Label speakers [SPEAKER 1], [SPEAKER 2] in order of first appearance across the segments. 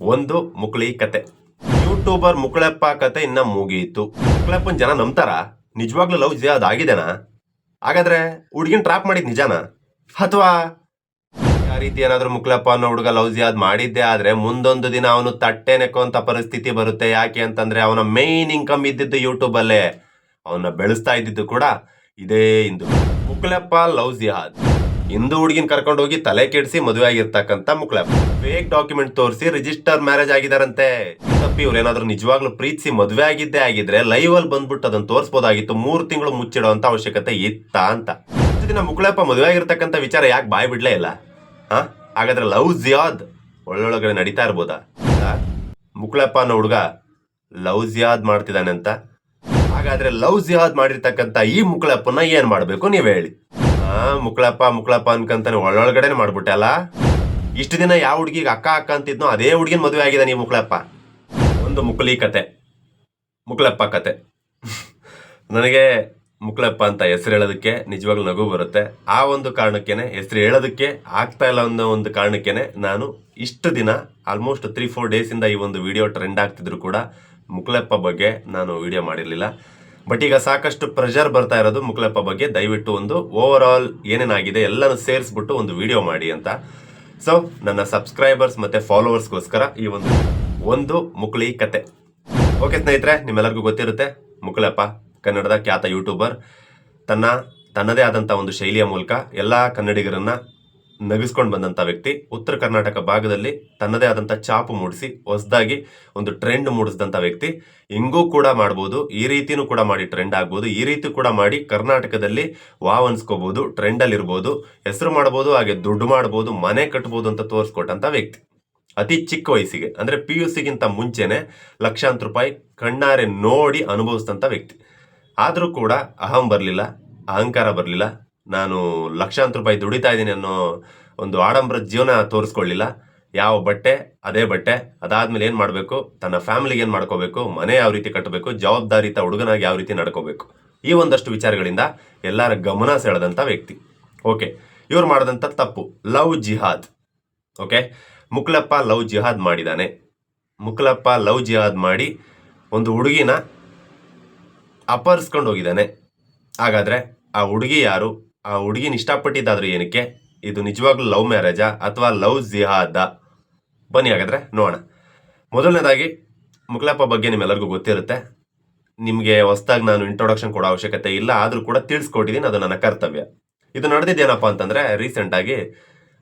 [SPEAKER 1] ಒಂದು ಮುಕ್ಳಿ ಕತೆ. ಯೂಟ್ಯೂಬರ್ ಮುಕ್ಳಪ್ಪ ಕತೆ ಇನ್ನ ಮುಗಿಯಿತು. ಮುಕ್ಳಪ್ಪನ ಜನ ನಂಬ್ತಾರ? ನಿಜವಾಗ್ಲೂ ಲವ್ ಜಿಯಾದ್ ಅದಾಗಿದೆನಾ? ಹಾಗಾದ್ರೆ ಹುಡುಗಿನ ಟ್ರಾಪ್ ಮಾಡಿದ್ ನಿಜಾನಾ? ಅಥವಾ ಆ ರೀತಿ ಏನಾದರೂ ಮುಕ್ಳಪ್ಪ ಅನ್ನೋ ಹುಡುಗ ಲವ್ ಜಿಯಾದ್ ಮಾಡಿದ್ದೆ ಆದ್ರೆ ಮುಂದೊಂದು ದಿನ ಅವನು ತಟ್ಟೆ ನೆಕ್ಕುವಂತ ಪರಿಸ್ಥಿತಿ ಬರುತ್ತೆ. ಯಾಕೆ ಅಂತಂದ್ರೆ ಅವನ ಮೇನ್ ಇನ್ಕಮ್ ಇದ್ದಿದ್ದು ಯೂಟ್ಯೂಬ್ ಅಲ್ಲೇ ಅವನ್ನ ಬೆಳೆಸ್ತಾ ಇದ್ದಿದ್ದು ಕೂಡ ಇದೇ ಇಂದು. ಮುಕ್ಳಪ್ಪ ಲವ್ ಜಿಹಾದ್ ಹಿಂದೂ ಹುಡುಗಿನ ಕರ್ಕೊಂಡು ಹೋಗಿ ತಲೆ ಕೆಡಿಸಿ ಮದುವೆ ಆಗಿರ್ತಕ್ಕಂಥ ಮುಕ್ಳ. ಫೇಕ್ ಡಾಕ್ಯುಮೆಂಟ್ ತೋರಿಸಿ ರಿಜಿಸ್ಟರ್ ಮ್ಯಾರೇಜ್ ಆಗಿದಾರಂತೆ. ತಪ್ಪಿ ಇವ್ರು ಏನಾದ್ರು ನಿಜವಾಗ್ಲೂ ಪ್ರೀತಿಸಿ ಮದುವೆ ಆಗಿದ್ದೇ ಆಗಿದ್ರೆ ಲೈವ್ ಅಲ್ಲಿ ಬಂದ್ಬಿಟ್ಟು ಅದನ್ನ ತೋರಿಸಬಹುದಾಗಿತ್ತು ಮೂರು ತಿಂಗಳು ಮುಚ್ಚಿಡುವಂತ ಅವಶ್ಯಕತೆ ಇತ್ತ ಅಂತ. ದಿನ ಮುಕ್ಳಪ್ಪ ಮದುವೆ ಆಗಿರ್ತಕ್ಕಂಥ ವಿಚಾರ ಯಾಕೆ ಬಾಯ್ ಬಿಡ್ಲೇ ಇಲ್ಲ? ಹಾಗಾದ್ರೆ ಲವ್ ಜಿಯಾದ್ ಒಳ್ಳೊಳಗಡೆ ನಡೀತಾ ಇರ್ಬೋದಾ? ಮುಕ್ಳಪ್ಪ ಅನ್ನೋ ಹುಡುಗ ಲವ್ ಜಿಯಾದ್ ಮಾಡ್ತಿದ್ದಾನೆ ಅಂತ. ಹಾಗಾದ್ರೆ ಲವ್ ಜಿಯಾದ್ ಮಾಡಿರ್ತಕ್ಕಂಥ ಈ ಮುಕ್ಳಪ್ಪನ ಏನ್ ಮಾಡಬೇಕು ನೀವು ಹೇಳಿ. ಮುಕ್ಳಪ್ಪ ಮುಕ್ಳಪ್ಪ ಅನ್ಕಂತಾನೆ ಒಳ್ಳೊಳಗಡೆನೆ ಮಾಡ್ಬಿಟ್ಟೆ ಅಲ್ಲ? ಇಷ್ಟು ದಿನ ಯಾವ ಹುಡುಗಿಗೆ ಅಕ್ಕ ಅಕ್ಕ ಅಂತಿದ್ನೋ ಅದೇ ಹುಡುಗಿನ ಮದುವೆ ಆಗಿದೆ ನೀವು ಮುಕ್ಳಪ್ಪ. ಒಂದು ಮುಕ್ಳಿ ಕತೆ. ಮುಕ್ಳಪ್ಪ ಕತೆ. ನನಗೆ ಮುಕ್ಳಪ್ಪ ಅಂತ ಹೆಸರು ಹೇಳೋದಕ್ಕೆ ನಿಜವಾಗ್ಲೂ ನಗು ಬರುತ್ತೆ. ಆ ಒಂದು ಕಾರಣಕ್ಕೇನೆ, ಹೆಸರು ಹೇಳೋದಕ್ಕೆ ಆಗ್ತಾ ಇಲ್ಲ ಅನ್ನೋ ಒಂದು ಕಾರಣಕ್ಕೇನೆ ನಾನು ಇಷ್ಟು ದಿನ ಆಲ್ಮೋಸ್ಟ್ ತ್ರೀ ಫೋರ್ ಡೇಸಿಂದ ಈ ಒಂದು ವಿಡಿಯೋ ಟ್ರೆಂಡ್ ಆಗ್ತಿದ್ರು ಕೂಡ ಮುಕ್ಳಪ್ಪ ಬಗ್ಗೆ ನಾನು ವಿಡಿಯೋ ಮಾಡಿರಲಿಲ್ಲ. ಬಟ್ ಈಗ ಸಾಕಷ್ಟು ಪ್ರೆಷರ್ ಬರ್ತಾ ಇರೋದು ಮುಕ್ಲಪ್ಪ ಬಗ್ಗೆ. ದಯವಿಟ್ಟು ಒಂದು ಓವರ್ ಆಲ್ ಏನೇನಾಗಿದೆ ಎಲ್ಲನೂ ಸೇರಿಸ್ಬಿಟ್ಟು ಒಂದು ವಿಡಿಯೋ ಮಾಡಿ ಅಂತ. ಸೊ ನನ್ನ ಸಬ್ಸ್ಕ್ರೈಬರ್ಸ್ ಮತ್ತೆ ಫಾಲೋವರ್ಸ್ಗೋಸ್ಕರ ಈ ಒಂದು ಒಂದು ಮುಕ್ಳಿ ಕತೆ. ಓಕೆ ಸ್ನೇಹಿತರೆ, ನಿಮ್ಮೆಲ್ಲರಿಗೂ ಗೊತ್ತಿರುತ್ತೆ, ಮುಕ್ಲಪ್ಪ, ಕನ್ನಡದ ಖ್ಯಾತ ಯೂಟ್ಯೂಬರ್ ತನ್ನ, ತನ್ನದೇ ಆದಂಥ ಒಂದು ಶೈಲಿಯ ಮೂಲಕ ಎಲ್ಲ ಕನ್ನಡಿಗರನ್ನ ನಗಿಸ್ಕೊಂಡು ಬಂದಂಥ ವ್ಯಕ್ತಿ ಉತ್ತರ ಕರ್ನಾಟಕ ಭಾಗದಲ್ಲಿ ತನ್ನದೇ ಆದಂಥ ಚಾಪು ಮೂಡಿಸಿ ಹೊಸದಾಗಿ ಒಂದು ಟ್ರೆಂಡ್ ಮೂಡಿಸಿದಂಥ ವ್ಯಕ್ತಿ. ಹಿಂಗೂ ಕೂಡ ಮಾಡ್ಬೋದು, ಈ ರೀತಿನೂ ಕೂಡ ಮಾಡಿ ಟ್ರೆಂಡ್ ಆಗ್ಬೋದು, ಈ ರೀತಿ ಕೂಡ ಮಾಡಿ ಕರ್ನಾಟಕದಲ್ಲಿ ವಾವ್ ಅನ್ಸ್ಕೋಬಹುದು ಟ್ರೆಂಡಲ್ಲಿ ಇರ್ಬೋದು, ಹೆಸರು ಮಾಡ್ಬೋದು, ಹಾಗೆ ದುಡ್ಡು ಮಾಡ್ಬೋದು, ಮನೆ ಕಟ್ಬೋದು ಅಂತ ತೋರಿಸ್ಕೊಟ್ಟಂಥ ವ್ಯಕ್ತಿ. ಅತಿ ಚಿಕ್ಕ ವಯಸ್ಸಿಗೆ, ಅಂದ್ರೆ ಪಿ ಯು ಸಿಗಿಂತ ಮುಂಚೆನೆ ಲಕ್ಷಾಂತರ ರೂಪಾಯಿ ಕಣ್ಣಾರೆ ನೋಡಿ ಅನುಭವಿಸಿದಂಥ ವ್ಯಕ್ತಿ. ಆದರೂ ಕೂಡ ಅಹಂ ಬರಲಿಲ್ಲ, ಅಹಂಕಾರ ಬರಲಿಲ್ಲ, ನಾನು ಲಕ್ಷಾಂತರ ರೂಪಾಯಿ ದುಡಿತಾ ಇದ್ದೀನಿ ಅನ್ನೋ ಒಂದು ಆಡಂಬರ ಜೀವನ ತೋರಿಸ್ಕೊಳ್ಳಿಲ್ಲ. ಯಾವ ಬಟ್ಟೆ, ಅದೇ ಬಟ್ಟೆ, ಅದಾದ್ಮೇಲೆ ಏನು ಮಾಡಬೇಕು? ತನ್ನ ಫ್ಯಾಮಿಲಿಗೆ ಏನು ಮಾಡ್ಕೋಬೇಕು? ಮನೆ ಯಾವ ರೀತಿ ಕಟ್ಟಬೇಕು ಜವಾಬ್ದಾರಿತ ಹುಡುಗನಾಗಿ ಯಾವ ರೀತಿ ನಡ್ಕೋಬೇಕು? ಈ ಒಂದಷ್ಟು ವಿಚಾರಗಳಿಂದ ಎಲ್ಲರ ಗಮನ ಸೆಳೆದಂಥ ವ್ಯಕ್ತಿ. ಓಕೆ, ಇವ್ರು ಮಾಡಿದಂಥ ತಪ್ಪು. ಲವ್ ಜಿಹಾದ್. ಓಕೆ, ಮುಕ್ಲಪ್ಪ ಲವ್ ಜಿಹಾದ್ ಮಾಡಿದ್ದಾನೆ ಮುಕ್ಲಪ್ಪ ಲವ್ ಜಿಹಾದ್ ಮಾಡಿ ಒಂದು ಹುಡುಗಿನ ಅಪಹರಿಸ್ಕೊಂಡು ಹೋಗಿದ್ದಾನೆ. ಹಾಗಾದ್ರೆ ಆ ಹುಡುಗಿ ಯಾರು? ಆ ಹುಡುಗಿನ ಇಷ್ಟಪಟ್ಟಿದ್ದಾದ್ರೂ ಏನಕ್ಕೆ? ಇದು ನಿಜವಾಗ್ಲೂ ಲವ್ ಮ್ಯಾರೇಜಾ ಅಥವಾ ಲವ್ ಜಿಹಾದ? ಬನ್ನಿ ಹಾಗಾದ್ರೆ ನೋಡೋಣ. ಮೊದಲನೇದಾಗಿ ಮುಕ್ಲಪ್ಪ ಬಗ್ಗೆ ನಿಮ್ಮೆಲ್ಲರಿಗೂ ಗೊತ್ತಿರುತ್ತೆ. ನಿಮಗೆ ಹೊಸದಾಗಿ ನಾನು ಇಂಟ್ರೊಡಕ್ಷನ್ ಕೊಡೋ ಅವಶ್ಯಕತೆ ಇಲ್ಲ, ಆದರೂ ಕೂಡ ತಿಳಿಸ್ಕೊಟ್ಟಿದ್ದೀನಿ ಅದು ನನ್ನ ಕರ್ತವ್ಯ. ಇದು ನಡೆದಿದ್ದೇನಪ್ಪ ಅಂತಂದ್ರೆ ರೀಸೆಂಟ್ ಆಗಿ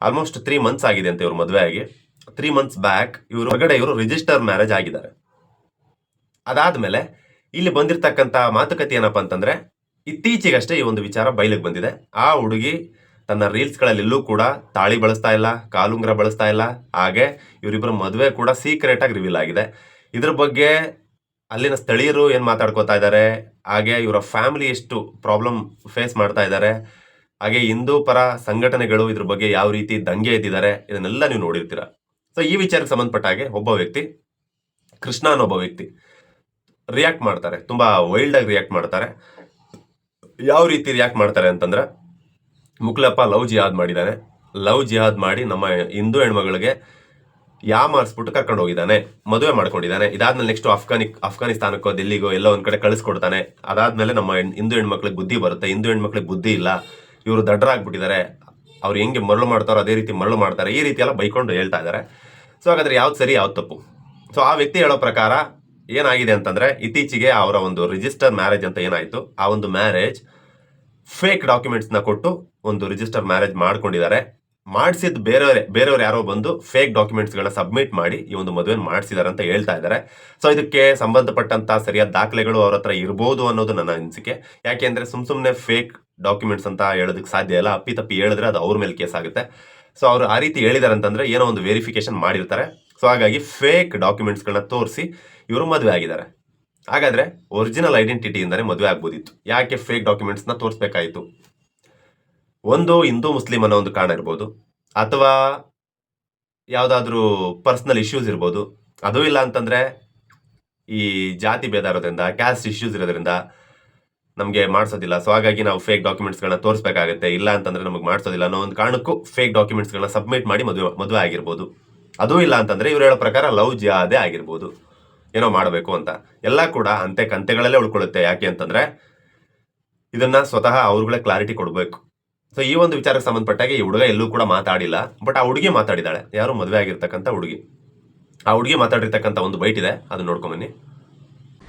[SPEAKER 1] ಆಲ್ಮೋಸ್ಟ್ ತ್ರೀ ಮಂತ್ಸ್ ಆಗಿದೆ ಅಂತ ಇವರು ಮದುವೆ ಆಗಿ. ತ್ರೀ ಮಂತ್ಸ್ ಬ್ಯಾಕ್ ಇವರು ಹೊರಗಡೆ ಇವರು ರಿಜಿಸ್ಟರ್ ಮ್ಯಾರೇಜ್ ಆಗಿದ್ದಾರೆ. ಅದಾದ್ಮೇಲೆ ಇಲ್ಲಿ ಬಂದಿರತಕ್ಕಂತ ಮಾತುಕತೆ ಏನಪ್ಪ ಅಂತಂದ್ರೆ, ಇತ್ತೀಚೆಗಷ್ಟೇ ಈ ಒಂದು ವಿಚಾರ ಬಯಲಿಗೆ ಬಂದಿದೆ. ಆ ಹುಡುಗಿ ತನ್ನ ರೀಲ್ಸ್ಗಳಲ್ಲೆಲ್ಲೂ ಕೂಡ ತಾಳಿ ಬಳಸ್ತಾ ಇಲ್ಲ, ಕಾಲುಂಗ್ರ ಬಳಸ್ತಾ ಇಲ್ಲ. ಹಾಗೆ ಇವರಿಬ್ಬರ ಮದುವೆ ಕೂಡ ಸೀಕ್ರೆಟ್ ಆಗಿ ರಿವೀಲ್ ಆಗಿದೆ. ಇದ್ರ ಬಗ್ಗೆ ಅಲ್ಲಿನ ಸ್ಥಳೀಯರು ಏನು ಮಾತಾಡ್ಕೋತಾ ಇದ್ದಾರೆ? ಹಾಗೆ ಇವರ ಫ್ಯಾಮಿಲಿ ಎಷ್ಟು ಪ್ರಾಬ್ಲಮ್ ಫೇಸ್ ಮಾಡ್ತಾ ಇದ್ದಾರೆ? ಹಾಗೆ ಹಿಂದೂ ಪರ ಸಂಘಟನೆಗಳು ಇದ್ರ ಬಗ್ಗೆ ಯಾವ ರೀತಿ ದಂಗೆ ಎದ್ದಿದ್ದಾರೆ ಇದನ್ನೆಲ್ಲ ನೀವು ನೋಡಿರ್ತೀರ? ಸೊ ಈ ವಿಚಾರಕ್ಕೆ ಸಂಬಂಧಪಟ್ಟ ಹಾಗೆ ಒಬ್ಬ ವ್ಯಕ್ತಿ, ಕೃಷ್ಣ ಅನ್ನೋ ಒಬ್ಬ ವ್ಯಕ್ತಿ ರಿಯಾಕ್ಟ್ ಮಾಡ್ತಾರೆ. ತುಂಬಾ ವೈಲ್ಡ್ ಆಗಿ ರಿಯಾಕ್ಟ್ ಮಾಡ್ತಾರೆ. ಯಾವ ರೀತಿ ರಿಯಾಕ್ಟ್ ಮಾಡ್ತಾರೆ ಅಂತಂದ್ರೆ ಮುಕ್ಲಪ್ಪ ಲವ್ ಜಿಹಾದ್ ಮಾಡಿದ್ದಾನೆ. ಲವ್ ಜಿಹಾದ್ ಮಾಡಿ ನಮ್ಮ ಹಿಂದೂ ಹೆಣ್ಮಗಳಿಗೆ ಯಾ ಮಾರಿಸ್ಬಿಟ್ಟು ಕರ್ಕೊಂಡು ಹೋಗಿದ್ದಾನೆ. ಮದುವೆ ಮಾಡ್ಕೊಂಡಿದ್ದಾನೆ. ಇದಾದ್ಮೇಲೆ ನೆಕ್ಸ್ಟ್ ಅಫ್ಘಾನಿ ಅಫ್ಘಾನಿಸ್ತಾನಕ್ಕೋ, ದಿಲ್ಲಿಗೋ ಎಲ್ಲೋ ಒಂದ್ ಕಡೆ ಕಳಿಸ್ಕೊಡ್ತಾನೆ. ಅದಾದ್ಮೇಲೆ ನಮ್ಮ ಹಿಂದೂ ಹೆಣ್ಮಕ್ಳಿಗೆ ಬುದ್ಧಿ ಬರುತ್ತೆ. ಹಿಂದೂ ಹೆಣ್ಮಕ್ಳಿಗೆ ಬುದ್ಧಿ ಇಲ್ಲ. ಇವರು ದಡ್ಡರಾಗ್ಬಿಟ್ಟಿದ್ದಾರೆ ಅವ್ರು ಹೆಂಗೆ ಮರಳು ಮಾಡ್ತಾರೋ ಅದೇ ರೀತಿ ಮರಳು ಮಾಡ್ತಾರೆ. ಈ ರೀತಿ ಎಲ್ಲ ಬೈಕೊಂಡು ಹೇಳ್ತಾ ಇದ್ದಾರೆ. ಸೊ ಹಾಗಾದ್ರೆ ಯಾವ್ದು ಸರಿ, ಯಾವ್ದು ತಪ್ಪು? ಸೊ ಆ ವ್ಯಕ್ತಿ ಹೇಳೋ ಪ್ರಕಾರ ಏನಾಗಿದೆ ಅಂತಂದ್ರೆ ಇತ್ತೀಚೆಗೆ ಅವರ ಒಂದು ರಿಜಿಸ್ಟರ್ ಮ್ಯಾರೇಜ್ ಅಂತ ಏನಾಯ್ತು? ಆ ಒಂದು ಮ್ಯಾರೇಜ್ ಫೇಕ್ ಡಾಕ್ಯುಮೆಂಟ್ಸ್ನ ಕೊಟ್ಟು ಒಂದು ರಿಜಿಸ್ಟರ್ ಮ್ಯಾರೇಜ್ ಮಾಡ್ಕೊಂಡಿದ್ದಾರೆ. ಮಾಡಿಸಿದ ಬೇರೆಯವರೇ, ಬೇರೆಯವ್ರು ಯಾರೋ ಬಂದು ಫೇಕ್ ಡಾಕ್ಯುಮೆಂಟ್ಸ್ಗಳನ್ನ ಸಬ್ಮಿಟ್ ಮಾಡಿ ಈ ಒಂದು ಮದುವೆ ಮಾಡಿಸಿದ್ದಾರೆ ಅಂತ ಹೇಳ್ತಾ ಇದ್ದಾರೆ. ಸೊ ಇದಕ್ಕೆ ಸಂಬಂಧಪಟ್ಟಂತ ಸರಿಯಾದ ದಾಖಲೆಗಳು ಅವ್ರ ಹತ್ರ ಇರ್ಬೋದು ಅನ್ನೋದು ನನ್ನ ಅನಿಸಿಕೆ. ಯಾಕೆಂದ್ರೆ ಸುಮ್ ಸುಮ್ಮನೆ ಫೇಕ್ ಡಾಕ್ಯುಮೆಂಟ್ಸ್ ಅಂತ ಹೇಳೋದಕ್ಕೆ ಸಾಧ್ಯ ಇಲ್ಲ. ಅಪ್ಪಿ ತಪ್ಪಿ ಹೇಳಿದ್ರೆ ಅದು ಅವ್ರ ಮೇಲೆ ಕೇಸ್ ಆಗುತ್ತೆ. ಸೊ ಅವರು ಆ ರೀತಿ ಹೇಳಿದ್ದಾರೆ ಅಂತಂದ್ರೆ ಏನೋ ಒಂದು ವೆರಿಫಿಕೇಶನ್ ಮಾಡಿರ್ತಾರೆ. ಸೊ ಹಾಗಾಗಿ ಫೇಕ್ ಡಾಕ್ಯುಮೆಂಟ್ಸ್ಗಳನ್ನ ತೋರಿಸಿ ಇವರು ಮದುವೆ ಆಗಿದ್ದಾರೆ. ಹಾಗಾದ್ರೆ ಒರಿಜಿನಲ್ ಐಡೆಂಟಿಟಿಯಿಂದನೇ ಮದುವೆ ಆಗ್ಬೋದಿತ್ತು. ಯಾಕೆ ಫೇಕ್ ಡಾಕ್ಯುಮೆಂಟ್ಸ್ನ ತೋರಿಸ್ಬೇಕಾಯಿತು? ಒಂದು ಹಿಂದೂ ಮುಸ್ಲಿಂ ಅನ್ನೋ ಒಂದು ಕಾರಣ ಇರ್ಬೋದು. ಅಥವಾ ಯಾವುದಾದ್ರೂ ಪರ್ಸ್ನಲ್ ಇಶ್ಯೂಸ್ ಇರ್ಬೋದು. ಅದು ಇಲ್ಲ ಅಂತಂದ್ರೆ ಈ ಜಾತಿ ಭೇದ ಇರೋದ್ರಿಂದ ಕ್ಯಾಸ್ಟ್ ಇಶ್ಯೂಸ್ ಇರೋದ್ರಿಂದ ನಮಗೆ ಮಾಡಿಸೋದಿಲ್ಲ. ಸೊ ಹಾಗಾಗಿ ನಾವು ಫೇಕ್ ಡಾಕ್ಯುಮೆಂಟ್ಸ್ಗಳನ್ನ ತೋರಿಸ್ಬೇಕಾಗುತ್ತೆ. ಇಲ್ಲ ಅಂತಂದ್ರೆ ನಮಗೆ ಮಾಡಿಸೋದಿಲ್ಲ ಅನ್ನೋ ಒಂದು ಕಾರಣಕ್ಕೂ ಫೇಕ್ ಡಾಕ್ಯುಮೆಂಟ್ಸ್ಗಳನ್ನ ಸಬ್ಮಿಟ್ ಮಾಡಿ ಮದುವೆ ಮದುವೆ ಆಗಿರ್ಬೋದು. ಅದೂ ಇಲ್ಲ ಅಂತಂದ್ರೆ ಇವ್ರು ಹೇಳೋ ಪ್ರಕಾರ ಲವ್ ಜಿಯಾದೇ ಆಗಿರ್ಬೋದು. ಏನೋ ಮಾಡಬೇಕು ಅಂತ. ಎಲ್ಲ ಕೂಡ ಅಂತೆ ಕಂತೆಗಳಲ್ಲೇ ಉಳ್ಕೊಳ್ಳುತ್ತೆ. ಯಾಕೆ ಅಂತಂದ್ರೆ ಇದನ್ನ ಸ್ವತಃ ಅವ್ರುಗಳೇ ಕ್ಲಾರಿಟಿ ಕೊಡಬೇಕು. ಸೊ ಈ ಒಂದು ವಿಚಾರಕ್ಕೆ ಸಂಬಂಧಪಟ್ಟಾಗೆ ಈ ಹುಡುಗ ಎಲ್ಲೂ ಕೂಡ ಮಾತಾಡಿಲ್ಲ. ಬಟ್ ಆ ಹುಡುಗಿ ಮಾತಾಡಿದಾಳೆ ಯಾರು ಮದುವೆ ಆಗಿರ್ತಕ್ಕಂಥ ಹುಡುಗಿ. ಆ ಹುಡುಗಿ ಮಾತಾಡಿರ್ತಕ್ಕಂಥ ಒಂದು ಬೈಟ್ ಇದೆ. ಅದನ್ನ ನೋಡ್ಕೊಂಬನ್ನಿ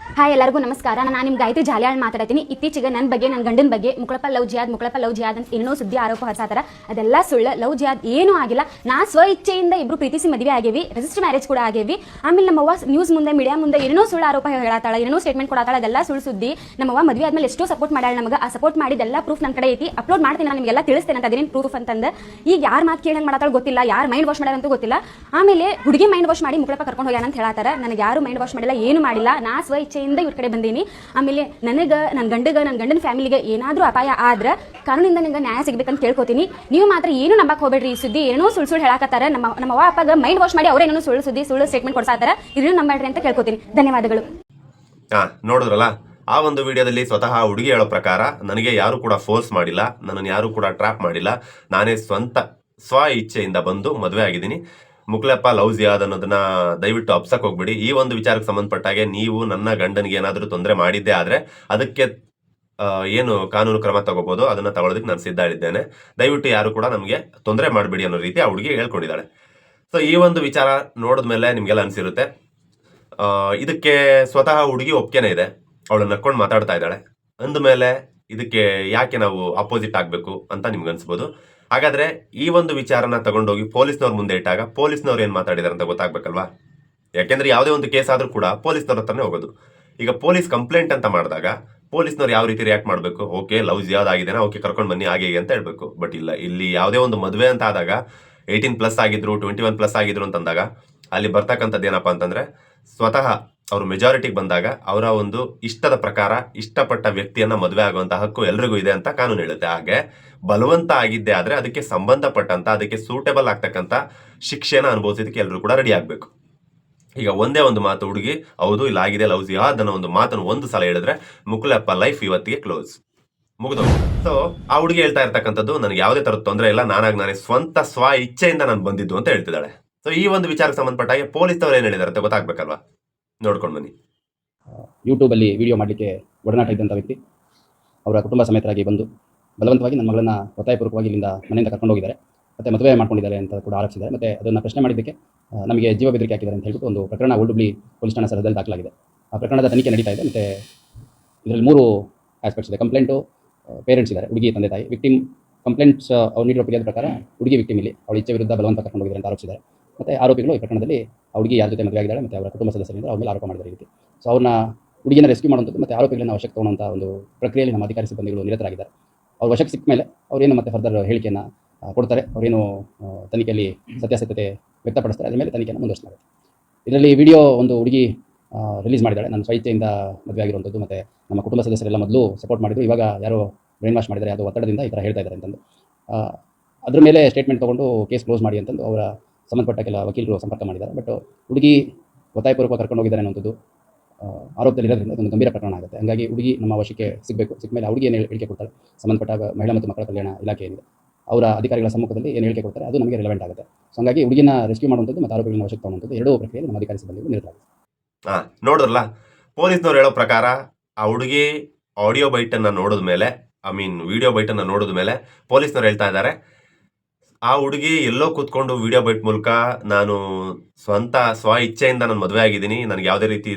[SPEAKER 2] ಹಾಯ್ ಎಲ್ಲರಿಗೂ ನಮಸ್ಕಾರ. ನಾನು ನಿಮ್ಮ ಗಾಯತ್ರಿ ಜಾಲಿಯಾಳ್ ಮಾತಾಡ್ತೀನಿ ಇತ್ತೀಚೆಗೆ ನನ್ನ ಬಗ್ಗೆ ನನ್ನ ಗಂಡನ ಬಗ್ಗೆ ಮುಕ್ಳಪ್ಪ ಲವ್ ಜಿಯಾದ್, ಮುಕ್ಳಪ್ಪ ಲವ್ ಜಿಯಾದ್ ಅಂತ ಏನೋ ಸುದ್ದಿ, ಆರೋಪ ಹೊರಸಾತಾರ ಅದೆಲ್ಲ ಸುಳ್ಳ, ಲವ್ ಜಿಯಾದ್ ಏನೂ ಆಗಿಲ್ಲ. ನಾ ಸ್ವ ಇಚ್ಛೆಯಿಂದ ಇಬ್ರು ಪ್ರೀತಿಸಿ ಮದುವೆ ಆಗೇವಿ ರಿಜಿಸ್ಟರ್ ಮ್ಯಾರೇಜ್ ಕೂಡ ಆಗೇವಿ. ಆಮೇಲೆ ನಮ್ಮವ್ವ ನ್ಯೂಸ್ ಮುಂದೆ ಮೀಡಿಯಾ ಮುಂದೆ ಏನೋ ಸುಳ್ಳು ಆರೋಪ ಹೇಳತ್ತಾಳ ಏನೋ ಸ್ಟೇಟ್ಮೆಂಟ್ ಕೊಡತ್ತಾಳ ಅದೆಲ್ಲ ಸುಳ್ಳು ಸುದ್ದಿ. ನಮ್ಮವ್ವ ಮದುವೆ ಆದ್ಮೇಲೆ ಎಷ್ಟೋ ಸಪೋರ್ಟ್ ಮಾಡ್ಯಾಳ ನಮಗೆ. ಆ ಸಪೋರ್ಟ್ ಮಾಡಿದೆಲ್ಲ ಪ್ರೂಫ್ ನನ್ನ ಕಡೆ ಐತಿ. ಅಪ್ಲೋಡ್ ಮಾಡ್ತೀನಿ ನಾನು ನಿಮಗೆಲ್ಲ ತಿಳಿಸ್ತೇನೆ ಅಂತ ಅದೇನೇನು ಪ್ರೂಫ್ ಅಂತಂದು. ಈಗ ಯಾರು ಮಾತು ಕೇಳಂಗೆ ಮಾಡತ್ತಾಳ ಗೊತ್ತಿಲ್ಲ, ಯಾರು ಮೈಂಡ್ ವಾಶ್ ಮಾಡ್ಯಾರ ಅಂತ ಗೊತ್ತಿಲ್ಲ. ಆಮೇಲೆ ಹುಡುಗಿ ಮೈಂಡ್ ವಾಶ್ ಮಾಡಿ ಮುಕ್ಳಪ್ಪ ಕರ್ಕೊಂಡು ಹೋಗ್ಯಾನ ಅಂತ ಹೇಳತ್ತಾರ ನನಗೆ ಯಾರು ಮೈಂಡ್ ವಾಶ್ ಮಾಡಿಲ್ಲ, ಏನು ಮಾಡಿಲ್ಲ. ನಾ ಸ್ವ ಇಚ್ಛೆಯಿಂದ ಇವ್ರ ಕಡೆ ಬಂದೀನಿ. ಆಮೇಲೆ ನನಗೆ ನನ್ನ ಗಂಡಗ ನನ್ನ ಗಂಡನ ಫ್ಯಾಮಿಲಿಗೆ ಏನಾದರೂ ಅಪಾಯ ಆದ್ರೆ ಕಾನೂನಿಂದ ನಿಮ್ಗೆ ನ್ಯಾಯ ಸಿಗ್ಬೇಕಂತ ಕೇಳ್ಕೊತೀನಿ ನೀವು ಮಾತ್ರ ಏನು ನಂಬಕ್ ಹೋಗ್ಬೇಡ್ರಿ. ಈ ಸುದ್ದಿ ಏನೋ ಸುಳ್ಳು ಸುಳ್ಳು ಹೇಳಕತ್ತಾರ. ನಮ್ಮ ನಮ್ಮ ಅವ್ವ, ಅಪ್ಪಗ ಮೈಂಡ್ ವಾಶ್ ಮಾಡಿ ಅವರೇನೋ ಸುಳ್ಳು ಸುದ್ದಿ, ಸುಳ್ಳು ಸ್ಟೇಟ್ಮೆಂಟ್ ಕೊಡ್ಸಾತಾರ ಇದನ್ನು ನಂಬೇಡ್ರಿ ಅಂತ ಕೇಳ್ಕೊತೀನಿ. ಧನ್ಯವಾದಗಳು.
[SPEAKER 1] ನೋಡಿದ್ರಲ್ಲ, ಆ ಒಂದು ವಿಡಿಯೋದಲ್ಲಿ ಸ್ವತಃ ಹುಡುಗಿ ಹೇಳೋ ಪ್ರಕಾರ ನನಗೆ ಯಾರು ಕೂಡ ಫೋರ್ಸ್ ಮಾಡಿಲ್ಲ ನನ್ನನ್ನು ಯಾರು ಕೂಡ ಟ್ರ್ಯಾಪ್ ಮಾಡಿಲ್ಲ. ನಾನೇ ಸ್ವಂತ ಸ್ವ ಇಚ್ಛೆಯಿಂದ ಬಂದು ಮದುವೆ ಆಗಿದ್ದೀನಿ. ಮುಕ್ಲಪ್ಪ ಲವ್ ಜಿಯಾದ್ ಅನ್ನೋದನ್ನ ದಯವಿಟ್ಟು ಅಪ್ಸಕ್ ಹೋಗ್ಬಿಡಿ. ಈ ಒಂದು ವಿಚಾರಕ್ಕೆ ಸಂಬಂಧಪಟ್ಟಾಗೆ ನೀವು ನನ್ನ ಗಂಡನಿಗೆ ಏನಾದರೂ ತೊಂದರೆ ಮಾಡಿದ್ದೆ ಆದ್ರೆ ಅದಕ್ಕೆ ಏನು ಕಾನೂನು ಕ್ರಮ ತಗೋಬಹುದು ಅದನ್ನ ತಗೊಳ್ಳೋದಕ್ಕೆ ನಾನು ಸಿದ್ಧ ಇದ್ದೇನೆ ದಯವಿಟ್ಟು ಯಾರು ಕೂಡ ನಮಗೆ ತೊಂದರೆ ಮಾಡಬೇಡಿ ಅನ್ನೋ ರೀತಿ ಆ ಹುಡುಗಿ ಹೇಳ್ಕೊಂಡಿದ್ದಾಳೆ. ಸೊ ಈ ಒಂದು ವಿಚಾರ ನೋಡಿದ ಮೇಲೆ ನಿಮಗೆಲ್ಲ ಅನಿಸಿರುತ್ತೆ. ಇದಕ್ಕೆ ಸ್ವತಃ ಹುಡುಗಿ ಒಪ್ಕೆನೇ ಇದೆ. ಅವಳು ನಕ್ಕೊಂಡು ಮಾತಾಡ್ತಾ ಇದ್ದಾಳೆ. ಅಂದಮೇಲೆ ಇದಕ್ಕೆ ಯಾಕೆ ನಾವು ಅಪೋಸಿಟ್ ಆಗಬೇಕು ಅಂತ ನಿಮ್ಗೆ ಅನ್ಸ್ಬೋದು. ಹಾಗಾದ್ರೆ ಈ ಒಂದು ವಿಚಾರನ ತಗೊಂಡೋಗಿ ಪೊಲೀಸ್ನವ್ರ ಮುಂದೆ ಇಟ್ಟಾಗ ಪೊಲೀಸ್ನವ್ರು ಏನು ಮಾತಾಡಿದಾರೆ ಅಂತ ಗೊತ್ತಾಗ್ಬೇಕಲ್ವಾ? ಯಾಕೆಂದ್ರೆ ಯಾವುದೇ ಒಂದು ಕೇಸ್ ಆದ್ರೂ ಕೂಡ ಪೊಲೀಸ್ನವ್ರ ಹತ್ರನೇ ಹೋಗೋದು. ಈಗ ಪೊಲೀಸ್ ಕಂಪ್ಲೇಂಟ್ ಅಂತ ಮಾಡಿದಾಗ ಪೊಲೀಸ್ನವ್ರು ಯಾವ ರೀತಿ ರಿಯಾಕ್ಟ್ ಮಾಡಬೇಕು? ಓಕೆ, ಲವ್ ಯಾವ್ದಾಗಿದೆನಾ ಓಕೆ, ಕರ್ಕೊಂಡು ಬನ್ನಿ, ಹೀಗೆ ಅಂತ ಹೇಳಬೇಕು. ಬಟ್ ಇಲ್ಲ, ಇಲ್ಲಿ ಯಾವುದೇ ಒಂದು ಮದುವೆ ಅಂತ ಆದಾಗ, ಏಯ್ಟೀನ್ ಪ್ಲಸ್ ಆಗಿದ್ರು, ಟ್ವೆಂಟಿ ಒನ್ ಪ್ಲಸ್ ಆಗಿದ್ರು ಅಂತಂದಾಗ, ಅಲ್ಲಿ ಬರ್ತಕ್ಕಂಥದ್ದು ಏನಪ್ಪಾ ಅಂತಂದ್ರೆ, ಸ್ವತಃ ಅವರು ಮೆಜಾರಿಟಿಗೆ ಬಂದಾಗ ಅವರ ಒಂದು ಇಷ್ಟದ ಪ್ರಕಾರ ಇಷ್ಟಪಟ್ಟ ವ್ಯಕ್ತಿಯನ್ನ ಮದುವೆ ಆಗುವಂಥ ಹಕ್ಕು ಎಲ್ರಿಗೂ ಇದೆ ಅಂತ ಕಾನೂನು ಹೇಳುತ್ತೆ. ಹಾಗೆ ಬಲವಂತ ಆಗಿದ್ದೆ ಆದ್ರೆ ಅದಕ್ಕೆ ಸಂಬಂಧಪಟ್ಟಂತ, ಅದಕ್ಕೆ ಸೂಟೇಬಲ್ ಆಗ್ತಕ್ಕಂಥ ಶಿಕ್ಷೆನ ಅನುಭವಿಸೋದಕ್ಕೆ ಎಲ್ಲರೂ ಕೂಡ ರೆಡಿ ಆಗ್ಬೇಕು. ಈಗ ಒಂದೇ ಒಂದು ಮಾತು, ಹುಡುಗಿ, ಹೌದು, ಇಲ್ಲ, ಆಗಿದೆ ಲವ್ ಜಿಹಾದ್ ಒಂದು ಮಾತನ್ನು ಒಂದು ಸಲ ಹೇಳಿದ್ರೆ ಮುಕುಲಪ್ಪ ಲೈಫ್ ಇವತ್ತಿಗೆ ಕ್ಲೋಸ್ ಮುಗಿದು. ಸೊ ಆ ಹುಡುಗಿ ಹೇಳ್ತಾ ಇರ್ತಕ್ಕಂಥದ್ದು, ನನಗೆ ಯಾವುದೇ ತರದ ತೊಂದರೆ ಇಲ್ಲ, ನಾನಾಗಿ ನಾನೇ ಸ್ವಂತ ಸ್ವ ಇಚ್ಛೆಯಿಂದ ನಾನು ಬಂದಿದ್ದು ಅಂತ ಹೇಳ್ತಿದ್ದಾಳೆ. ಸೊ ಈ ಒಂದು ವಿಚಾರಕ್ಕೆ ಸಂಬಂಧಪಟ್ಟ ಹಾಗೆ ಪೊಲೀಸ್ನವ್ರು ಏನು ಹೇಳಿದಾರೆ ಅಂತ ಗೊತ್ತಾಗ್ಬೇಕಲ್ವಾ? ನೋಡ್ಕೊಂಡು ಬನ್ನಿ.
[SPEAKER 3] ಯೂಟ್ಯೂಬಲ್ಲಿ ವಿಡಿಯೋ ಮಾಡಲಿಕ್ಕೆ ಒಡನಾಟ ಇದ್ದಂಥ ವ್ಯಕ್ತಿ. ಅವರ ಕುಟುಂಬ ಸಮೇತರಾಗಿ ಬಂದು ಬಲವಂತವಾಗಿ ನನ್ನ ಮಗಳನ್ನ ಒತ್ತಾಯಪೂರ್ವಕವಾಗಿ ಇಲ್ಲಿಂದ ಮನೆಯಿಂದ ಕರ್ಕೊಂಡು ಹೋಗಿದ್ದಾರೆ ಮತ್ತು ಮದುವೆ ಮಾಡ್ಕೊಂಡಿದ್ದಾರೆ ಅಂತ ಕೂಡ ಆರೋಪಿಸಿದ್ದಾರೆ. ಮತ್ತು ಅದನ್ನು ಪ್ರಶ್ನೆ ಮಾಡಿದ್ದಕ್ಕೆ ನಮಗೆ ಜೀವ ಬೆದರಿಕೆ ಹಾಕಿದ್ದಾರೆ ಅಂತ ಹೇಳ್ಬಿಟ್ಟು ಒಂದು ಪ್ರಕರಣ ಓಲ್ಡುಬ್ಳಿ ಪೊಲೀಸ್ ಠಾಣಾ ಸ್ಥಳದಲ್ಲಿ ದಾಖಲಾಗಿದೆ. ಆ ಪ್ರಕರಣದ ತನಿಖೆ ನಡೀತಾ ಇದೆ. ಮತ್ತು ಇದರಲ್ಲಿ ಮೂರು ಆಸ್ಪೆಕ್ಟ್ಸ್ ಇದೆ. ಕಂಪ್ಲೇಂಟು ಪೇರೆಂಟ್ಸ್ ಇದ್ದಾರೆ. ಹುಡುಗಿ, ತಂದೆ, ತಾಯಿ. ವಿಕ್ಟಿಮ್ ಕಂಪ್ಲೇಂಟ್ಸ್ ಅವ್ರು ನೀಡಿರೋ ಫಿರ್ಯಾದ ಪ್ರಕಾರ ಹುಡುಗಿ ವಿಕ್ಟಿಮ್ ಇಲ್ಲಿ. ಅವಳ ಇಚ್ಛೆ ವಿರುದ್ಧ ಬಲವಂತ ಕರ್ಕೊಂಡು ಹೋಗಿದ್ದಾರೆ ಅಂತ ಆರೋಪಿಸಿದ್ದಾರೆ. ಮತ್ತು ಆರೋಪಿಗಳು ಈ ಪ್ರಕರಣದಲ್ಲಿ ಆ ಹುಡುಗಿ ಯಾರ ಜೊತೆ ಮದುವೆ ಆಗಿದ್ದಾಳೆ ಮತ್ತು ಅವರ ಕುಟುಂಬ ಸದಸ್ಯರಿಂದ ಅವ್ರ ಮೇಲೆ ಆರೋಪ ಮಾಡಿದ್ದಾರೆ ರೀತಿ. ಸೊ ಅವ್ರನ್ನ ಹುಡುಗಿನ ರೆಸ್ಕ್ಯೂ ಮಾಡುವಂಥದ್ದು ಮತ್ತು ಆರೋಪಿಗಳನ್ನ ವಶಕ್ಕೆ ತಗೊಳ್ಳುವಂಥ ಒಂದು ಪ್ರಕ್ರಿಯೆಯಲ್ಲಿ ನಮ್ಮ ಅಧಿಕಾರಿ ಸಿಬ್ಬಂದಿಗಳು ನಿರತರಾಗಿದ್ದಾರೆ. ಅವ್ರು ವಶಕ್ಕೆ ಸಿಕ್ಕ ಮೇಲೆ ಅವರೇನು ಮತ್ತೆ ಫರ್ದರ್ ಹೇಳಿಕೆಯನ್ನು ಕೊಡ್ತಾರೆ. ಅವರೇನು ತನಿಖೆಯಲ್ಲಿ ಸತ್ಯಾಸತ್ಯತೆ ವ್ಯಕ್ತಪಡಿಸ್ತಾರೆ. ಅದ್ರ ಮೇಲೆ ತನಿಖೆಯನ್ನು ಮುಂದುವರಿಸ್ತಾರೆ. ಇದರಲ್ಲಿ ವಿಡಿಯೋ ಒಂದು ಹುಡುಗಿ ರಿಲೀಸ್ ಮಾಡಿದ್ದಾಳೆ. ನನ್ನ ಸ್ವಇಚ್ಛೆಯಿಂದ ಮದುವೆ ಆಗಿರುವಂಥದ್ದು ಮತ್ತು ನಮ್ಮ ಕುಟುಂಬ ಸದಸ್ಯರೆಲ್ಲ ಮೊದಲು ಸಪೋರ್ಟ್ ಮಾಡಿದ್ರು ಇವಾಗ ಯಾರೋ ಬ್ರೈನ್ ವಾಶ್ ಮಾಡಿದ್ದಾರೆ. ಅದು ಒತ್ತಡದಿಂದ ಈ ಥರ ಹೇಳ್ತಾ ಇದ್ದಾರೆ ಅಂತಂದು. ಅದ್ರ ಮೇಲೆ ಸ್ಟೇಟ್ಮೆಂಟ್ ತೊಗೊಂಡು ಕೇಸ್ ಕ್ಲೋಸ್ ಮಾಡಿ ಅಂತಂದು ಅವರ ಸಂಬಂಧಪಟ್ಟ ಕೆಲ ವಕೀಲರು ಸಂಪರ್ಕ ಮಾಡಿದ್ದಾರೆ. ಬಟ್ ಹುಡುಗಿ ಒತ್ತಾಯಪೂರ್ವಕ ಕರ್ಕೊಂಡು ಹೋಗಿದ್ದಾರೆ ಅನ್ನೋಂಥದ್ದು ಆರೋಪದಲ್ಲಿ ಇರೋದ್ರಿಂದ ಅದೊಂದು ಗಂಭೀರ ಪ್ರಕರಣ ಆಗುತ್ತೆ. ಹಂಗಾಗಿ ಹುಡುಗಿ ನಮ್ಮ ವಶಕ್ಕೆ ಸಿಗಬೇಕು. ಸಿಕ್ಕ ಮೇಲೆ ಹುಡುಗಿ ಏನು ಹೇಳಿಕೆ ಕೊಡ್ತಾರೆ ಸಂಬಂಧಪಟ್ಟ ಮಹಿಳಾ ಮತ್ತು ಮಕ್ಕಳ ಕಲ್ಯಾಣ ಇಲಾಖೆ ಏನಿದೆ. ಅವರ ಅಧಿಕಾರಿಗಳ ಸಮ್ಮುಖದಲ್ಲಿ ಏನು ಹೇಳಿಕೆ ಕೊಡ್ತಾರೆ? ಅದು ನಮಗೆ ರಿಲೆವೆಂಟ್ ಆಗುತ್ತೆ. ಸೊ ಹಂಗಾಗಿ ಹುಡುಗಿನ ರೆಸ್ಕ್ಯೂ ಮಾಡುವಂಥದ್ದು ಮತ್ತು ಆರೋಪಿಗಳನ್ನ ವಶಕ್ಕೆ ತಗೊಳ್ಳುವಂಥದ್ದು ಎರಡೂ ಪ್ರಕ್ರಿಯೆ ನಮ್ಮ ಅಧಿಕಾರಿ ಸಿಬ್ಬಂದಿ ನಿರ್ಧಾರ
[SPEAKER 1] ಹಾಂ ಪೊಲೀಸ್ನವ್ರು ಹೇಳೋ ಪ್ರಕಾರ ಆ ಹುಡುಗಿ ಆಡಿಯೋ ಬೈಟನ್ನು ನೋಡಿದ ಮೇಲೆ ಐ ಮೀನ್ ವಿಡಿಯೋ ಬೈಟನ್ನು ನೋಡಿದ ಮೇಲೆ ಪೊಲೀಸ್ನವ್ರು ಹೇಳ್ತಾ ಇದ್ದಾರೆ, ಆ ಹುಡುಗಿ ಎಲ್ಲೋ ಕೂತ್ಕೊಂಡು ವಿಡಿಯೋ ಬೈಟ್ ಮೂಲಕ ನಾನು ಸ್ವಂತ ಸ್ವ ಇಚ್ಛೆಯಿಂದ ನಾನು ಮದುವೆ ಆಗಿದ್ದೀನಿ, ನನಗೆ ಯಾವುದೇ ರೀತಿ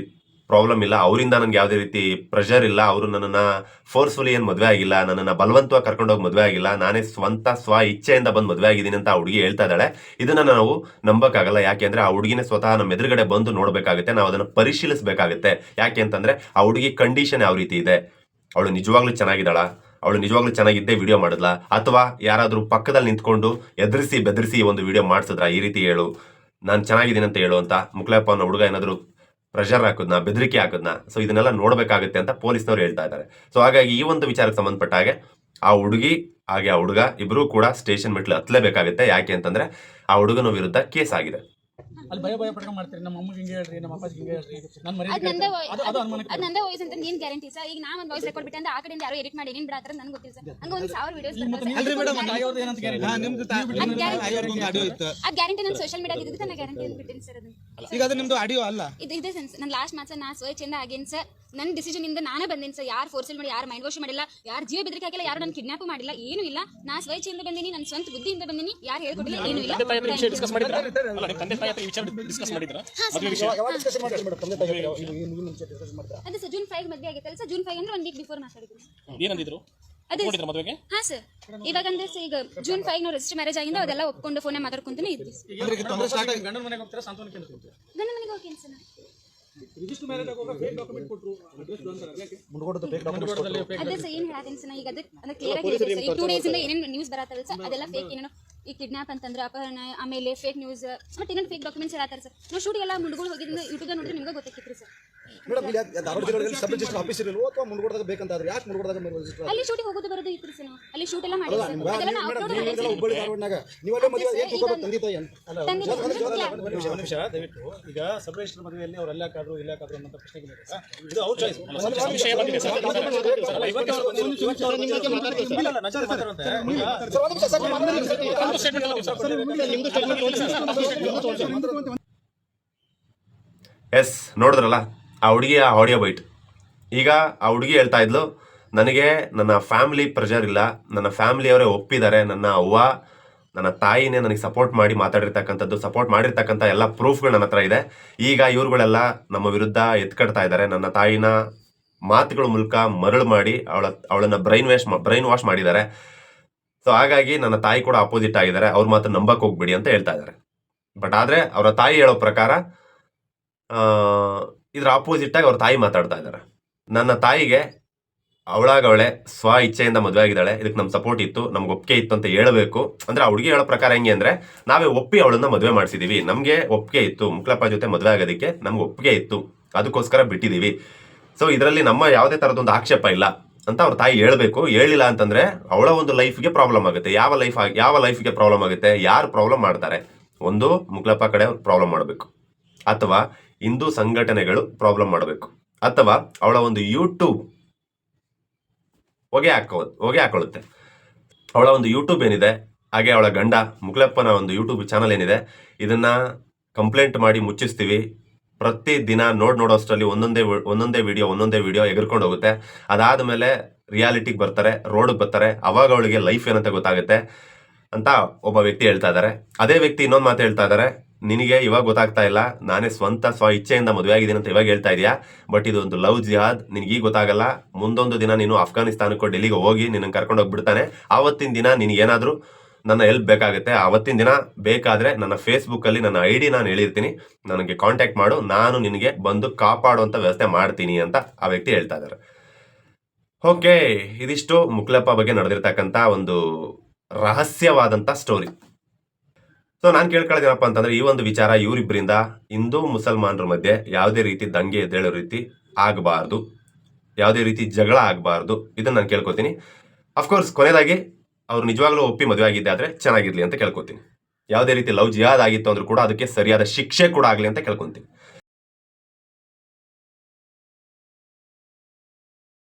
[SPEAKER 1] ಪ್ರಾಬ್ಲಮ್ ಇಲ್ಲ. ಅವರಿಂದ ನನಗೆ ಯಾವುದೇ ರೀತಿ ಪ್ರೆಷರ್ ಇಲ್ಲ. ಅವರು ನನ್ನನ್ನು ಫೋರ್ಸ್ಫುಲಿ ಏನು ಮದುವೆ ಆಗಿಲ್ಲ, ನನ್ನನ್ನು ಬಲವಂತವಾಗಿ ಕರ್ಕೊಂಡೋಗಿ ಮದುವೆ ಆಗಿಲ್ಲ, ನಾನೇ ಸ್ವಂತ ಸ್ವ ಇಚ್ಛೆಯಿಂದ ಬಂದು ಮದುವೆ ಆಗಿದ್ದೀನಿ ಅಂತ ಆ ಹುಡುಗಿ ಹೇಳ್ತಾ ಇದ್ದಾಳೆ. ಇದನ್ನ ನಾವು ನಂಬಕ್ಕಾಗಲ್ಲ. ಯಾಕೆಂದ್ರೆ ಆ ಹುಡುಗಿನೇ ಸ್ವತಃ ನಮ್ಮ ಎದುರುಗಡೆ ಬಂದು ನೋಡಬೇಕಾಗುತ್ತೆ. ನಾವು ಅದನ್ನು ಪರಿಶೀಲಿಸಬೇಕಾಗುತ್ತೆ. ಯಾಕೆ ಅಂತಂದ್ರೆ ಆ ಹುಡುಗಿ ಕಂಡೀಷನ್ ಯಾವ ರೀತಿ ಇದೆ? ಅವಳು ನಿಜವಾಗ್ಲೂ ಚೆನ್ನಾಗಿದ್ದಾಳ? ಅವಳು ನಿಜವಾಗ್ಲೂ ಚೆನ್ನಾಗಿದ್ದೇ ವಿಡಿಯೋ ಮಾಡಿದ್ಲಾ? ಅಥವಾ ಯಾರಾದರೂ ಪಕ್ಕದಲ್ಲಿ ನಿಂತ್ಕೊಂಡು ಎದುರಿಸಿ ಬೆದರಿಸಿ ಒಂದು ವಿಡಿಯೋ ಮಾಡಿಸಿದ್ರ? ಈ ರೀತಿ ಹೇಳು. ನಾನು ಚೆನ್ನಾಗಿದ್ದೀನಿ ಅಂತ ಹೇಳು ಅಂತ. ಮುಕ್ಲಪ್ಪ ಅನ್ನೋ ಹುಡುಗ ಏನಾದರೂ ಪ್ರೆಷರ್ ಹಾಕೋದ್ನ, ಬೆದರಿಕೆ ಹಾಕೋದ್ನ ಸೊ ಇದನ್ನೆಲ್ಲ ನೋಡಬೇಕಾಗುತ್ತೆ ಅಂತ ಪೊಲೀಸ್ನವ್ರು ಹೇಳ್ತಾ ಇದ್ದಾರೆ. ಸೊ ಹಾಗಾಗಿ ಈ ಒಂದು ವಿಚಾರಕ್ಕೆ ಸಂಬಂಧಪಟ್ಟ ಹಾಗೆ ಆ ಹುಡುಗಿ, ಹಾಗೆ ಆ ಹುಡುಗ ಇಬ್ಬರೂ ಕೂಡ ಸ್ಟೇಷನ್ ಮೆಟ್ಲು ಹತ್ತಲೇಬೇಕಾಗುತ್ತೆ. ಯಾಕೆ ಅಂತಂದ್ರೆ ಆ ಹುಡುಗನ ವಿರುದ್ಧ ಕೇಸ್ ಆಗಿದೆ.
[SPEAKER 4] ಅಲ್ಲಿ ಭಯ ಭಯ ಪಡ್ಕೊಂಡ್ ಮಾಡ್ತೀರಿ. ನಮ್ಮ ಅಮ್ಮಗೆ ಹಿಂಗೆ ಹೇಳ್ರಿ ನಮ್ಮ ಅಪ್ಪಾಜಿಗೆ ಹಿಂಗೆ ಹೇಳ್ರಿ. ನನ್ನ
[SPEAKER 2] ಅದ್
[SPEAKER 4] ಮರ್ಯಾದೆ
[SPEAKER 2] ನಂದೇ.
[SPEAKER 4] ಅದು ಅದು ಅನುಮಾನಕ್ಕೆ
[SPEAKER 2] ಅದ್ ನಂದೇ ವಾಯ್ಸ್ ಅಂತ ನೀನ್ ಗ್ಯಾರಂಟಿ ಸರ್ ಈಗ ನಾ ಒಂದ್ ವಾಯ್ಸ್ ರೆಕಾರ್ಡ್ ಬಿಟ್ಟೆ ಅಂದ್ರೆ ಆ ಕಡೆಯಿಂದ ಯಾರೋ ಎಡಿಟ್ ಮಾಡಿ ಏನ್ ಬಿಡಾತಾರ ನನ್ಗೆ ಗೊತ್ತಿಲ್ಲ ಸರ್ ಹಂಗ ಒಂದ್ ಸಾವಿರ ವಿಡಿಯೋಸ್
[SPEAKER 4] ಅಲ್ರಿ ಮೇಡಮ್ ತಾಯಿಯವ್ರದ್ದು ಏನಂತ ಗ್ಯಾರಂಟಿ
[SPEAKER 5] ನಿಮ್ದು ತಾಯಿಯವ್ರಿಗೊಂದು ಆಡಿಯೋ ಇತ್ತು.
[SPEAKER 2] ಆ ಗ್ಯಾರಂಟಿ ನಾನು ಸೋಶಿಯಲ್ ಮೀಡಿಯಾ ಇದ್ದಕ್ಕೆ ನಾನು ಗ್ಯಾರಂಟಿ ಅಂತ ಬಿಟ್ಟಿನಿ ಸರ್ ಅದನ್ನ
[SPEAKER 5] ಈಗ ಅದು ನಿಮ್ದು ಆಡಿಯೋ ಅಲ್ಲ.
[SPEAKER 2] ಇದು ಇದೆ ಸೆನ್ಸ್ ನನ್ನ ಲಾಸ್ಟ್ ನಾನು ನಾ ಸ್ವಚ್ಛಿಂದ ಆಗೇನ್ ಸರ್ ನನ್ನ ಡಿಸಿಷನ್ ಇಂದ ನಾನೇ ಬಂದೇನಿ ಸರ್ ಯಾರು ಫೋರ್ಸಲ್ ಮಾಡಿ ಯಾರು ಮೈಂಡ್ ವಾಶ್ ಮಾಡಿಲ್ಲ ಯಾರು ಜೀವ ಬೆದರಿಕೆ ಹಾಕಿಲ್ಲ ಯಾರು ನನ್ನ ಕಿಡ್ನಾಪ್ ಮಾಡಿಲ್ಲ ಏನು ಇಲ್ಲ. ನಾ ಸ್ವಚ್ಛೆಯಿಂದ ಬಂದೀನಿ ನನ್ನ ಸ್ವಂತ ಬುದ್ಧಿಯಿಂದ ಬಂದೀನಿ ಯಾರು ಹೇಳ್ಕೊಟ್ಟಿಲ್ಲ ಏನು ಇಲ್ಲ. ಅದೇ ಸರ್ ಜೂನ್ ಫೈವ್ ಮದುವೆ ಆಗಿತ್ತಲ್ಲ ಸರ್ ಜೂನ್ ಫೈವ್ ಅಂದ್ರೆ ಒಂದು ವೀಕ್ ಬಿಫೋರ್ ಮಾತಾಡಿದ್ರು
[SPEAKER 6] ಏನಂದಿದ್ರು?
[SPEAKER 2] ಅದೇ ಹಾ ಸರ್ ಇವಾಗ ಅಂದ್ರೆ ಸರ್ ಈಗ ಜೂನ್ ಫೈವ್ ನಾವು ರಿಜಿಸ್ಟರ್ ಮ್ಯಾರೇಜ್ ಆಗಿಂದ ಅದೆಲ್ಲ ಒಪ್ಕೊಂಡು ಫೋನ್ ಮಾತಾಡ್ಕೊಂತಾನೆ ಇದ್ವಿ
[SPEAKER 4] ಗಂಡನ ಮನೆಗೆ ಹೋಗ್ತೀನಿ ಸಾಂತ್ವನ ರಿಜಿಸ್ಟರ್ ಮ್ಯಾರೇಜ್ ಆಗುವಾಗ ಫೇಕ್ ಡಾಕ್ಯುಮೆಂಟ್
[SPEAKER 2] ಅದೇ ಸರ್ ಏನು ಹೇಳತ್ತೀನಿ ಸರ್ ಈಗ ಅದಕ್ಕೆ ಕ್ಲಿಯರ್ ಆಗಿ ಹೇಳಿದೆ ಸರ್. ಈ ಟೂ ಡೇಸ್ ಇಂದ ಏನೇನು ನ್ಯೂಸ್ ಬರತ್ತಲ್ಲ ಸರ್ ಅದೆಲ್ಲ ಫೇಕ್ ಏನೇನೋ ಈ ಕಿಡ್ನಾಪ್ ಅಂತಂದ್ರೆ ಅಪಹರಣ ಆಮೇಲೆ ಫೇಕ್ ನ್ಯೂಸ್ ಬಟ್ ಇನ್ನೊಂದು ಫೇಕ್ ಡಾಕ್ಯುಮೆಂಟ್ಸ್ ಹೇಳತ್ತಾರೆ ಸರ್. ನಾವು ಶೂಟ್ ಎಲ್ಲ ಮುಂಡ್ಗಳು ಹೋಗಿದ್ದು ಯೂಟ್ಯೂಬ್ ನೋಡಿದ್ರೆ ನಿಮ್ಗೆ ಗೊತ್ತಾಕಿತ್ರಿ ಸರ್.
[SPEAKER 7] ಮೇಡಮ್ ಇಲ್ಲಿ ಧಾರವಾಡ ಜಿಲ್ಲೆಯಲ್ಲಿ ಸಬ್ ರಿಜಿಸ್ಟರ್ ಆಫೀಸ್ ಇರಲ್ವೋ ಅಥವಾ ಮುಂಡ್ಗೋಡದಾಗ ಬೇಕಂತಾದ್ರೆ ಯಾಕೆ ಮುಂಡ್ಗೋಡದಾಗ ಮೇಲೆ ರಿಜಿಸ್ಟರ್
[SPEAKER 2] ಅಲ್ಲಿ ಶೂಟಿಂಗ್ ಹೋಗೋದು ಬರೋದು ಇತ್ತು ಸರ್ ಅಲ್ಲಿ ಶೂಟ್ ಎಲ್ಲ ಮಾಡಿ ನಾವು
[SPEAKER 7] ಮೇಡಮ್ ಹುಬ್ಬಳ್ಳಿ ಧಾರವಾಡನಾಗ ನೀವಲ್ಲೇ ಮದುವೆ
[SPEAKER 2] ಅದೇ
[SPEAKER 7] ಏನು
[SPEAKER 2] ಈಗ-
[SPEAKER 7] ತಂದೆ ತಾಯಿ ಅಲ್ಲ ಒಂದು ನಿಮಿಷ,
[SPEAKER 4] ಒಂದು ನಿಮಿಷ ದಯವಿಟ್ಟು ಈಗ ಸಬ್ ರಿಜಿಸ್ಟರ್ ಮದುವೆಯಲ್ಲಿ ಅವ್ರು ಎಲ್ಲಾಕಾದ್ರು ಇಲ್ಲಾಕಾದ್ರು ಅನ್ನೋ ಪ್ರಶ್ನೆಗೆ ಇದು ಅವ್ರ ಚಾಯ್ಸ್
[SPEAKER 6] ವಿಷಯ ಬಂದಿದೆ ಸರ್ ಒಂದು ಸ್ಟೇಟ್ಮೆಂಟ್
[SPEAKER 1] ಎಸ್ ನೋಡಿದ್ರಲ್ಲ ಆ ಹುಡುಗಿಯ ಆಡಿಯೋ ಬೈಟ್ ಈಗ ಆ ಹುಡುಗಿ ಹೇಳ್ತಾ ಇದ್ಲು, ನನಗೆ ನನ್ನ ಫ್ಯಾಮಿಲಿ ಪ್ರೆಷರ್ ಇಲ್ಲ. ನನ್ನ ಫ್ಯಾಮಿಲಿಯವರೇ ಒಪ್ಪಿದ್ದಾರೆ. ನನ್ನ ಅವ್ವ, ನನ್ನ ತಾಯಿನೇ ನನಗೆ ಸಪೋರ್ಟ್ ಮಾಡಿ ಮಾತಾಡಿರ್ತಕ್ಕಂಥದ್ದು ಸಪೋರ್ಟ್ ಮಾಡಿರ್ತಕ್ಕಂಥ ಎಲ್ಲ ಪ್ರೂಫ್ಗಳು ನನ್ನ ಹತ್ರ ಇದೆ. ಈಗ ಇವರುಗಳೆಲ್ಲ ನಮ್ಮ ವಿರುದ್ಧ ಎತ್ಕಡ್ತಾ ಇದ್ದಾರೆ. ನನ್ನ ತಾಯಿನ ಮಾತುಗಳ ಮೂಲಕ ಮರಳು ಮಾಡಿ ಅವಳ, ಅವಳನ್ನ ಬ್ರೈನ್ ವಾಶ್ ಬ್ರೈನ್ ವಾಶ್ ಮಾಡಿದ್ದಾರೆ. ಸೊ ಹಾಗಾಗಿ ನನ್ನ ತಾಯಿ ಕೂಡ ಅಪೋಸಿಟ್ ಆಗಿದ್ದಾರೆ. ಅವ್ರ ಮಾತ್ರ ನಂಬಕ್ ಹೋಗ್ಬಿಡಿ ಅಂತ ಹೇಳ್ತಾ ಇದ್ದಾರೆ. ಬಟ್ ಆದರೆ ಅವರ ತಾಯಿ ಹೇಳೋ ಪ್ರಕಾರ ಇದ್ರ ಆಪೋಸಿಟ್ ಆಗಿ ಅವ್ರ ತಾಯಿ ಮಾತಾಡ್ತಾ ಇದ್ದಾರೆ. ನನ್ನ ತಾಯಿಗೆ ಅವಳಾಗವಳೆ, ಸ್ವ ಇಚ್ಛೆಯಿಂದ ಮದುವೆ ಆಗಿದ್ದಾಳೆ, ಇದಕ್ಕೆ ನಮ್ಮ ಸಪೋರ್ಟ್ ಇತ್ತು, ನಮ್ಗೆ ಒಪ್ಪಿಗೆ ಇತ್ತು ಅಂತ ಹೇಳಬೇಕು. ಅಂದ್ರೆ ಆ ಹುಡುಗಿ ಹೇಳೋ ಪ್ರಕಾರ ಹೆಂಗೆ ಅಂದ್ರೆ, ನಾವೇ ಒಪ್ಪಿ ಅವಳನ್ನ ಮದುವೆ ಮಾಡಿಸಿದೀವಿ. ನಮಗೆ ಒಪ್ಪಿಗೆ ಇತ್ತು, ಮುಕ್ಲಪ್ಪ ಜೊತೆ ಮದುವೆ ಆಗೋದಕ್ಕೆ ನಮ್ಗೆ ಒಪ್ಪಿಗೆ ಇತ್ತು. ಅದಕ್ಕೋಸ್ಕರ ಬಿಟ್ಟಿದೀವಿ. ಸೊ ಇದರಲ್ಲಿ ನಮ್ಮ ಯಾವುದೇ ಥರದೊಂದು ಆಕ್ಷೇಪ ಇಲ್ಲ ಅಂತ ಅವ್ರ ತಾಯಿ ಹೇಳಬೇಕು. ಹೇಳಿಲ್ಲ ಅಂತಂದ್ರೆ ಅವಳ ಒಂದು ಲೈಫ್ಗೆ ಪ್ರಾಬ್ಲಮ್ ಆಗುತ್ತೆ. ಯಾವ ಲೈಫ್ ಯಾವ ಲೈಫ್ಗೆ ಪ್ರಾಬ್ಲಮ್ ಆಗುತ್ತೆ? ಯಾರು ಪ್ರಾಬ್ಲಮ್ ಮಾಡ್ತಾರೆ? ಒಂದು ಮುಕ್ಲಪ್ಪ ಕಡೆ ಪ್ರಾಬ್ಲಮ್ ಮಾಡಬೇಕು. ಅಥವಾ ಹಿಂದೂ ಸಂಘಟನೆಗಳು ಪ್ರಾಬ್ಲಮ್ ಮಾಡಬೇಕು. ಅಥವಾ ಅವಳ ಒಂದು ಯೂಟ್ಯೂಬ್ ಹೊಗೆ ಹಾಕೋ, ಹೊಗೆ ಹಾಕೊಳ್ಳುತ್ತೆ. ಅವಳ ಒಂದು ಯೂಟ್ಯೂಬ್ ಏನಿದೆ, ಹಾಗೆ ಅವಳ ಗಂಡ ಮುಕ್ಲಪ್ಪನ ಒಂದು ಯೂಟ್ಯೂಬ್ ಚಾನಲ್ ಏನಿದೆ, ಇದನ್ನ ಕಂಪ್ಲೇಂಟ್ ಮಾಡಿ ಮುಚ್ಚಿಸ್ತೀವಿ. ಪ್ರತಿ ದಿನ ನೋಡ್ ನೋಡೋಷ್ಟರಲ್ಲಿ ಒಂದೊಂದೇ ಒಂದೊಂದೇ ವಿಡಿಯೋ ಒಂದೊಂದೇ ವಿಡಿಯೋ ಎಗರ್ಕೊಂಡು ಹೋಗುತ್ತೆ. ಅದಾದ ಮೇಲೆ ರಿಯಾಲಿಟಿಗೆ ಬರ್ತಾರೆ ರೋಡ್ಗೆ ಬರ್ತಾರೆ, ಅವಾಗ ಅವಳಿಗೆ ಲೈಫ್ ಏನಂತ ಗೊತ್ತಾಗುತ್ತೆ ಅಂತ ಒಬ್ಬ ವ್ಯಕ್ತಿ ಹೇಳ್ತಾ ಇದ್ದಾರೆ ಅದೇ ವ್ಯಕ್ತಿ ಇನ್ನೊಂದು ಮಾತು ಹೇಳ್ತಾ ಇದ್ದಾರೆ ನಿನಗೆ ಇವಾಗ ಗೊತ್ತಾಗ್ತಾ ಇಲ್ಲ. ನಾನೇ ಸ್ವಂತ ಸ್ವ ಇಚ್ಛೆಯಿಂದ ಮದುವೆ ಆಗಿದ್ದೀನಿ ಅಂತ ಇವಾಗ ಹೇಳ್ತಾ ಇದೆಯಾ? ಬಟ್ ಇದು ಒಂದು ಲವ್ ಜಿಹಾದ್. ನಿನಗೆ ಈಗ ಗೊತ್ತಾಗಲ್ಲ. ಮುಂದೊಂದು ದಿನ ನೀನು ಅಫ್ಘಾನಿಸ್ತಾನಕ್ಕೆ ಡೆಲ್ಲಿಗೆ ಹೋಗಿ ನಿನ್ನ ಕರ್ಕೊಂಡು ಹೋಗ್ಬಿಡ್ತಾನೆ. ಆವತ್ತಿನ ದಿನ ನಿನಗೇನಾದರೂ ನನ್ನ ಹೆಲ್ಪ್ ಬೇಕಾಗುತ್ತೆ. ಆವತ್ತಿನ ದಿನ ಬೇಕಾದರೆ ನನ್ನ ಫೇಸ್ಬುಕ್ಕಲ್ಲಿ ನನ್ನ ಐ ಡಿ ನಾನು ಹೇಳಿರ್ತೀನಿ. ನನಗೆ ಕಾಂಟ್ಯಾಕ್ಟ್ ಮಾಡು. ನಾನು ನಿನಗೆ ಬಂದು ಕಾಪಾಡುವಂಥ ವ್ಯವಸ್ಥೆ ಮಾಡ್ತೀನಿ ಅಂತ ಆ ವ್ಯಕ್ತಿ ಹೇಳ್ತಾ ಇದ್ದಾರೆ. ಓಕೆ ಇದಿಷ್ಟು ಮುಕ್ಲಪ್ಪ ಬಗ್ಗೆ ನಡೆದಿರ್ತಕ್ಕಂಥ ಒಂದು ರಹಸ್ಯವಾದಂಥ ಸ್ಟೋರಿ ಸೊ ನಾನು ಕೇಳ್ಕೊಳ್ಳೋದೇನಪ್ಪ ಅಂತಂದ್ರೆ, ಈ ಒಂದು ವಿಚಾರ ಇವರಿಬ್ಬರಿಂದ ಹಿಂದೂ ಮುಸಲ್ಮಾನರ ಮಧ್ಯೆ ಯಾವುದೇ ರೀತಿ ದಂಗೆ ಎದ್ದೇಳೋ ರೀತಿ ಆಗಬಾರ್ದು. ಯಾವುದೇ ರೀತಿ ಜಗಳ ಆಗಬಾರ್ದು. ಇದನ್ನು ನಾನು ಕೇಳ್ಕೊತೀನಿ. ಅಫ್ಕೋರ್ಸ್ ಕೊನೆಯದಾಗಿ ಅವ್ರು ನಿಜವಾಗ್ಲೂ ಒಪ್ಪಿ ಮದುವೆ ಆಗಿದ್ದೆ ಆದರೆ ಚೆನ್ನಾಗಿರಲಿ ಅಂತ ಕೇಳ್ಕೊತೀನಿ. ಯಾವುದೇ ರೀತಿ ಲವ್ ಜಿಯಾದ್ ಆಗಿತ್ತು ಅಂದ್ರೂ ಕೂಡ ಅದಕ್ಕೆ ಸರಿಯಾದ ಶಿಕ್ಷೆ ಕೂಡ ಆಗಲಿ ಅಂತ ಕೇಳ್ಕೊತೀನಿ.